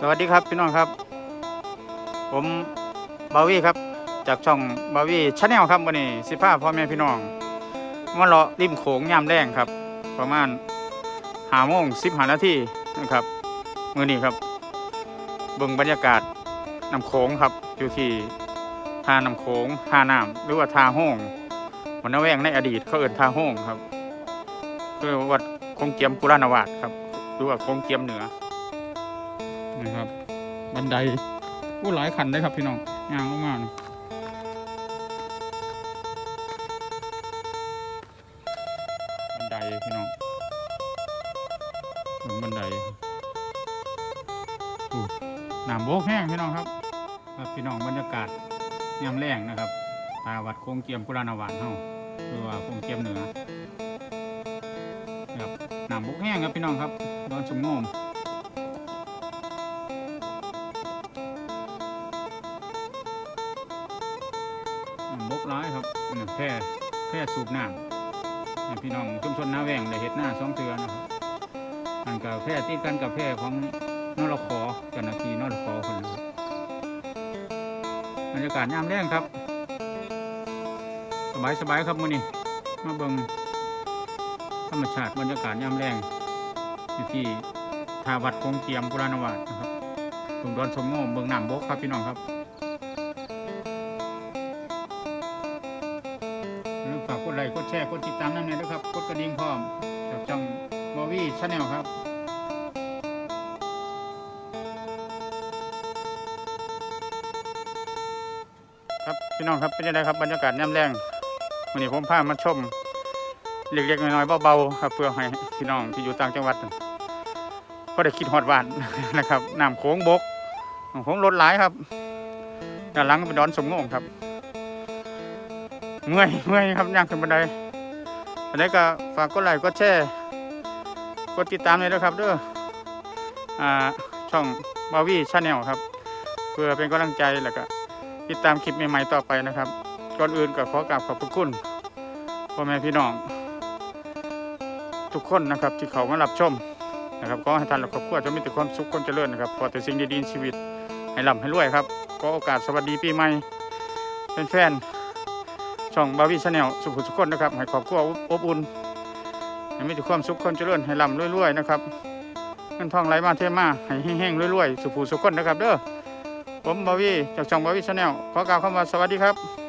สวัสดีครับพี่น้องครับ ผมบาวีครับ จากช่องบาวีชาแนลครับวันนี้สิพาพ่อแม่พี่น้องมาเลาะริมโขงยามแรงครับ ประมาณ หาโมงสิบหานาทีนะครับมือนี้ครับเบิ่งบรรยากาศน้ำโขงครับอยู่ที่ท่าน้ำโขงท่าน้ำหรือว่าท่าห้องหัวหน้าแวงในอดีตเขาเอิ้นท่าห้องครับคือวัดคงเกียมปุรานวาสครับหรือว่าคงเกียมเหนือนะครับบันไดผู้หลายขันได้ครับพี่น้องยางมากๆบันไดพี่น้อง ถึงบันไดน้ำโบกแห้งพี่น้องครับครับพี่น้องบรรยากาศยามแรงนะครับ ตาวัดโคงเกียมกุลานาวานเฮาหรือว่าโคงเกียมเหนือครับน้ำโบกแห้งครับพี่น้องครับดอนสมงมน้ำบกร้ายครับแพร่แพร่สูบน้ำพี่น้องชุมชนนาแหวงได้เห็ดหน้าสองเทือนะครับ อันกับแพร่ติดกันกับแพร่ของนรขอจ้าหน้าที่นรขอคนนะครับรรยากาศยามแรงครับ สบายสบายครับมื้อนี้มาเบิ่งธรรมชาติบรรยากาศยามแรงอยู่ที่ทาวัดคงเกียมกุลานวาสนะครับถุงดอนสมโง่เบิ่งน้ำบกครับพี่น้องครับฝากกดไลค์กดแชร์กดติดตามนั่นเองนะครับ กดกระดิ่งพร้อมกับช่อง บอวี่ชาแนลครับครับพี่น้องครับเป็นยังไงครับบรรยากาศย่ำแรงวันนี้ผมพามาชมเล็กๆน้อยๆเบาๆครับเพื่อให้พี่น้องที่อยู่ต่างจังหวัดก็ได้คิดฮอดหวานนะครับน้ำโขงบกน้ำโขงรถหลายครับด้านหลังเป็นดอนสมงงครับเมื่อยเมื่อยครับย่างขึ้นบันไดอันนี้ก็ฝากกดไลค์กดแชร์ กดติดตามเลยนะครับเด้ออ่าช่องบาวี่ชาแนลครับ เพื่อเป็นกำลังใจแล้วก็ติดตามคลิปใหม่ๆต่อไปนะครับก่อนอื่นก็ขอกราบขอบพระคุณพ่อแม่พี่น้อง ทุกคนนะครับที่เขามารับชมนะครับขอให้ท่านและครอบครัวจะมีแต่ความสุขความเจริญนะครับขอแต่สิ่งดีๆในชีวิตให้ร่ำให้รวยครับขอโอกาสสวัสดีปีใหม่เป็นแฟนช่องบาวีชาแนลสุขุสุขคนนะครับให้ครอบครัวอบอุ่น ให้มีแต่ความสุขคนเจริญให้ร่ำรวยๆนะครับเงินทองไหลมาเทมาให้แห้งๆรวยๆสุขูสุขคนนะครับ เด้อผมบาวีจากช่องบาวีชาแนลขอกล่าวคำว่าสวัสดีครับ